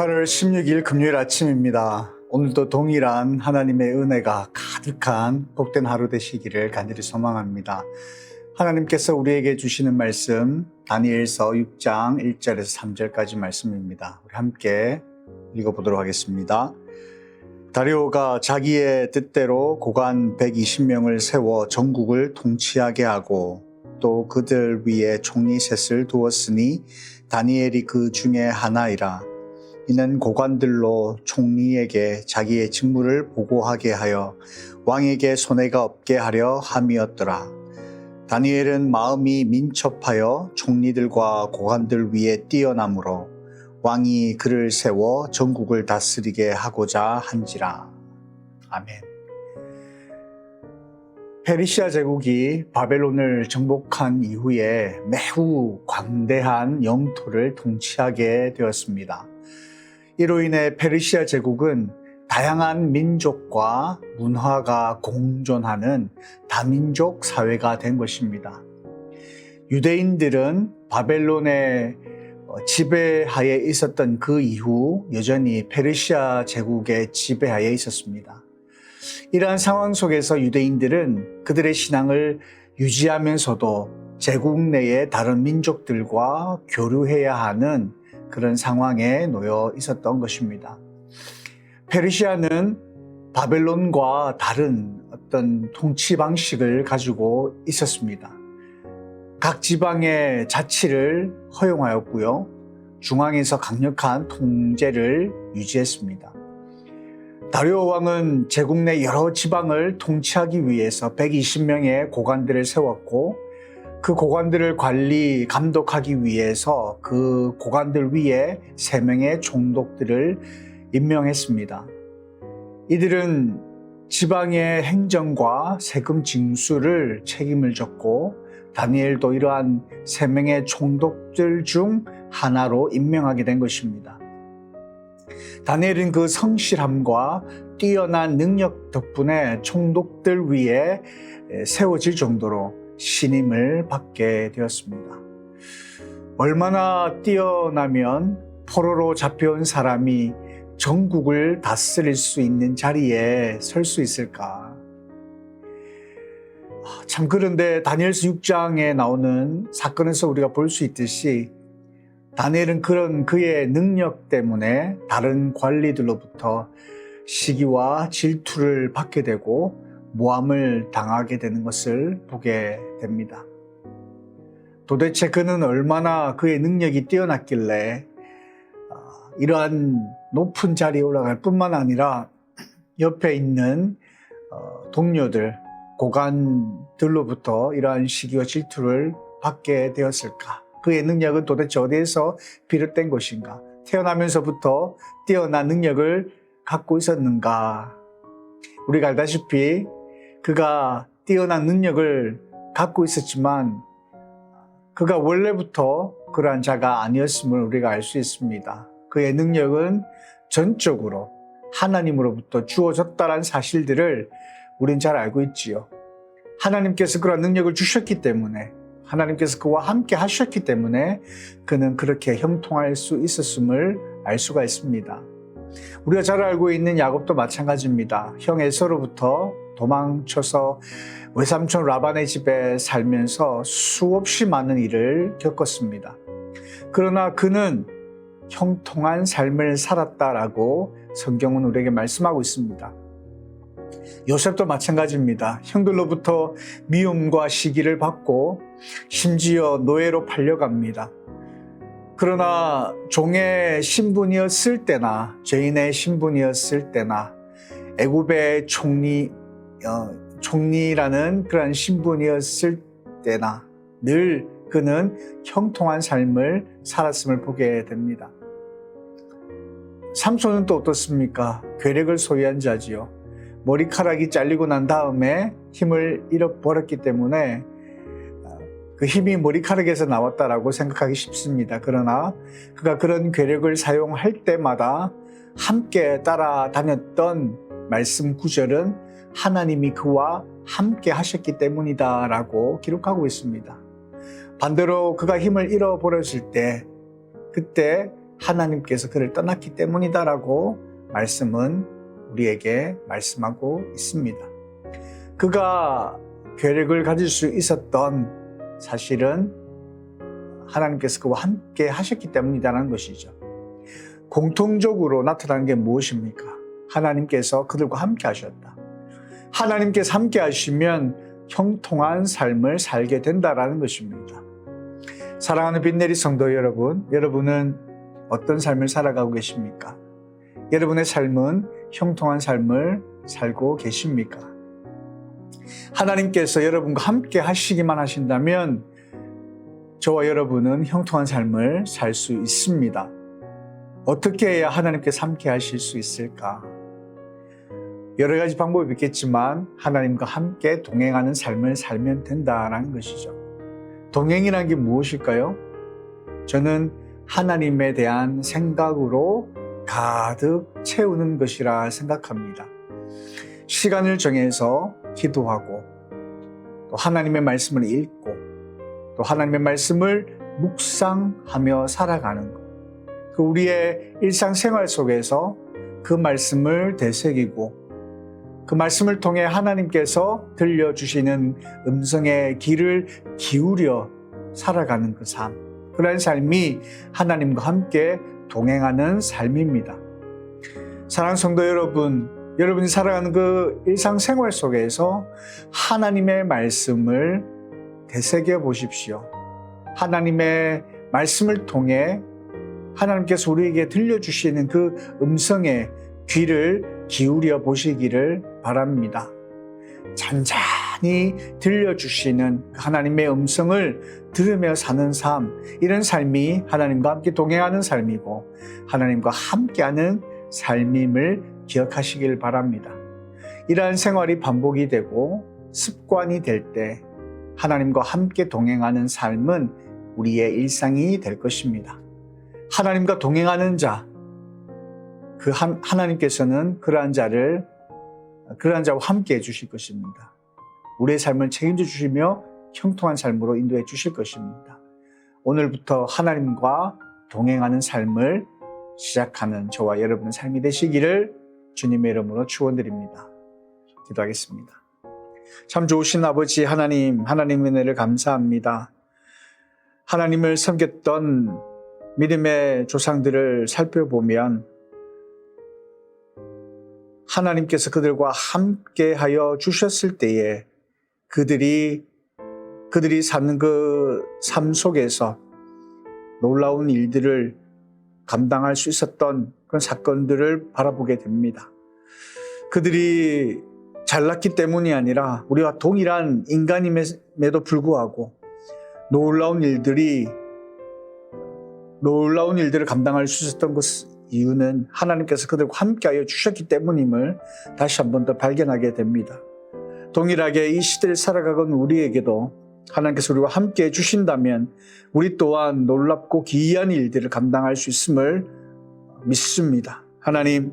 8월 16일 금요일 아침입니다. 오늘도 동일한 하나님의 은혜가 가득한 복된 하루 되시기를 간절히 소망합니다. 하나님께서 우리에게 주시는 말씀 다니엘서 6장 1절에서 3절까지 말씀입니다. 우리 함께 읽어보도록 하겠습니다. 다리오가 자기의 뜻대로 고관 120명을 세워 전국을 통치하게 하고 또 그들 위에 총리 셋을 두었으니 다니엘이 그 중에 하나이라. 이는 고관들로 총리에게 자기의 직무를 보고하게 하여 왕에게 손해가 없게 하려 함이었더라. 다니엘은 마음이 민첩하여 총리들과 고관들 위에 뛰어나므로 왕이 그를 세워 전국을 다스리게 하고자 한지라. 아멘. 페르시아 제국이 바벨론을 정복한 이후에 매우 광대한 영토를 통치하게 되었습니다. 이로 인해 페르시아 제국은 다양한 민족과 문화가 공존하는 다민족 사회가 된 것입니다. 유대인들은 바벨론의 지배하에 있었던 그 이후 여전히 페르시아 제국의 지배하에 있었습니다. 이러한 상황 속에서 유대인들은 그들의 신앙을 유지하면서도 제국 내의 다른 민족들과 교류해야 하는 그런 상황에 놓여 있었던 것입니다. 페르시아는 바벨론과 다른 어떤 통치 방식을 가지고 있었습니다. 각 지방의 자치를 허용하였고요. 중앙에서 강력한 통제를 유지했습니다. 다리오 왕은 제국 내 여러 지방을 통치하기 위해서 120명의 고관들을 세웠고 그 고관들을 관리, 감독하기 위해서 그 고관들 위에 3명의 총독들을 임명했습니다. 이들은 지방의 행정과 세금 징수를 책임을 졌고 다니엘도 이러한 3명의 총독들 중 하나로 임명하게 된 것입니다. 다니엘은 그 성실함과 뛰어난 능력 덕분에 총독들 위에 세워질 정도로 신임을 받게 되었습니다. 얼마나 뛰어나면 포로로 잡혀온 사람이 전국을 다스릴 수 있는 자리에 설 수 있을까? 참 그런데 다니엘서 6장에 나오는 사건에서 우리가 볼 수 있듯이 다니엘은 그런 그의 능력 때문에 다른 관리들로부터 시기와 질투를 받게 되고 모함을 당하게 되는 것을 보게 됩니다. 도대체 그는 얼마나 그의 능력이 뛰어났길래 이러한 높은 자리에 올라갈 뿐만 아니라 옆에 있는 동료들, 고관들로부터 이러한 시기와 질투를 받게 되었을까? 그의 능력은 도대체 어디에서 비롯된 것인가? 태어나면서부터 뛰어난 능력을 갖고 있었는가? 우리가 알다시피 그가 뛰어난 능력을 갖고 있었지만 그가 원래부터 그러한 자가 아니었음을 우리가 알 수 있습니다. 그의 능력은 전적으로 하나님으로부터 주어졌다는 사실들을 우린 잘 알고 있지요. 하나님께서 그런 능력을 주셨기 때문에 하나님께서 그와 함께 하셨기 때문에 그는 그렇게 형통할 수 있었음을 알 수가 있습니다. 우리가 잘 알고 있는 야곱도 마찬가지입니다. 형 에서로부터 도망쳐서 외삼촌 라반의 집에 살면서 수없이 많은 일을 겪었습니다. 그러나 그는 형통한 삶을 살았다라고 성경은 우리에게 말씀하고 있습니다. 요셉도 마찬가지입니다. 형들로부터 미움과 시기를 받고 심지어 노예로 팔려갑니다. 그러나 종의 신분이었을 때나 죄인의 신분이었을 때나 애굽의 총리 어, 총리라는 그러한 신분이었을 때나 늘 그는 형통한 삶을 살았음을 보게 됩니다. 삼손은 또 어떻습니까? 괴력을 소유한 자지요. 머리카락이 잘리고 난 다음에 힘을 잃어버렸기 때문에 그 힘이 머리카락에서 나왔다라고 생각하기 쉽습니다. 그러나 그가 그런 괴력을 사용할 때마다 함께 따라다녔던 말씀 구절은 하나님이 그와 함께 하셨기 때문이다 라고 기록하고 있습니다. 반대로 그가 힘을 잃어버렸을 때 그때 하나님께서 그를 떠났기 때문이다 라고 말씀은 우리에게 말씀하고 있습니다. 그가 계획을 가질 수 있었던 사실은 하나님께서 그와 함께 하셨기 때문이라는 것이죠. 공통적으로 나타나는 게 무엇입니까? 하나님께서 그들과 함께 하셨다. 하나님께서 함께 하시면 형통한 삶을 살게 된다라는 것입니다. 사랑하는 빈내리 성도 여러분, 여러분은 어떤 삶을 살아가고 계십니까? 여러분의 삶은 형통한 삶을 살고 계십니까? 하나님께서 여러분과 함께 하시기만 하신다면 저와 여러분은 형통한 삶을 살 수 있습니다. 어떻게 해야 하나님께서 함께 하실 수 있을까? 여러 가지 방법이 있겠지만 하나님과 함께 동행하는 삶을 살면 된다라는 것이죠. 동행이라는 게 무엇일까요? 저는 하나님에 대한 생각으로 가득 채우는 것이라 생각합니다. 시간을 정해서 기도하고 또 하나님의 말씀을 읽고 또 하나님의 말씀을 묵상하며 살아가는 것. 그 우리의 일상생활 속에서 그 말씀을 되새기고 그 말씀을 통해 하나님께서 들려주시는 음성의 귀를 기울여 살아가는 그 삶. 그런 삶이 하나님과 함께 동행하는 삶입니다. 사랑 성도 여러분, 여러분이 살아가는 그 일상생활 속에서 하나님의 말씀을 되새겨 보십시오. 하나님의 말씀을 통해 하나님께서 우리에게 들려주시는 그 음성의 귀를 기울여 보시기를 바랍니다. 잔잔히 들려주시는 하나님의 음성을 들으며 사는 삶, 이런 삶이 하나님과 함께 동행하는 삶이고 하나님과 함께하는 삶임을 기억하시길 바랍니다. 이러한 생활이 반복이 되고 습관이 될 때 하나님과 함께 동행하는 삶은 우리의 일상이 될 것입니다. 하나님과 동행하는 자, 그 하나님께서는 그러한 자를 그러한 자와 함께 해주실 것입니다. 우리의 삶을 책임져 주시며 형통한 삶으로 인도해 주실 것입니다. 오늘부터 하나님과 동행하는 삶을 시작하는 저와 여러분의 삶이 되시기를 주님의 이름으로 축원드립니다. 기도하겠습니다. 참 좋으신 아버지 하나님, 하나님의 은혜를 감사합니다. 하나님을 섬겼던 믿음의 조상들을 살펴보면 하나님께서 그들과 함께 하여 주셨을 때에 그들이 그들이 사는 그 삶 속에서 놀라운 일들을 감당할 수 있었던 그런 사건들을 바라보게 됩니다. 그들이 잘났기 때문이 아니라 우리와 동일한 인간임에도 불구하고 놀라운 일들이 놀라운 일들을 감당할 수 있었던 것 이유는 하나님께서 그들과 함께하여 주셨기 때문임을 다시 한 번 더 발견하게 됩니다. 동일하게 이 시대를 살아가는 우리에게도 하나님께서 우리와 함께 해 주신다면 우리 또한 놀랍고 기이한 일들을 감당할 수 있음을 믿습니다. 하나님,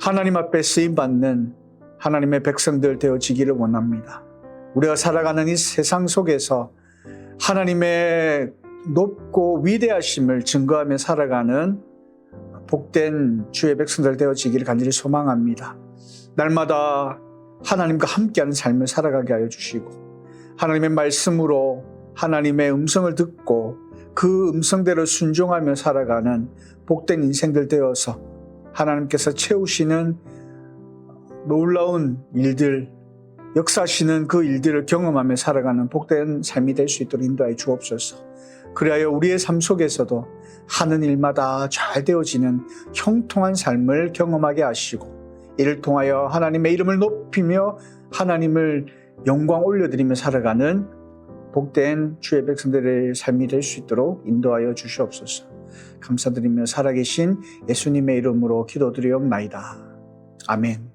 하나님 앞에 쓰임 받는 하나님의 백성들 되어지기를 원합니다. 우리가 살아가는 이 세상 속에서 하나님의 높고 위대하심을 증거하며 살아가는 복된 주의 백성들 되어지기를 간절히 소망합니다. 날마다 하나님과 함께하는 삶을 살아가게 하여 주시고 하나님의 말씀으로 하나님의 음성을 듣고 그 음성대로 순종하며 살아가는 복된 인생들 되어서 하나님께서 채우시는 놀라운 일들, 역사하시는 그 일들을 경험하며 살아가는 복된 삶이 될 수 있도록 인도하여 주옵소서. 그리하여 우리의 삶 속에서도 하는 일마다 잘 되어지는 형통한 삶을 경험하게 하시고 이를 통하여 하나님의 이름을 높이며 하나님을 영광 올려드리며 살아가는 복된 주의 백성들의 삶이 될 수 있도록 인도하여 주시옵소서. 감사드리며 살아계신 예수님의 이름으로 기도드리옵나이다. 아멘.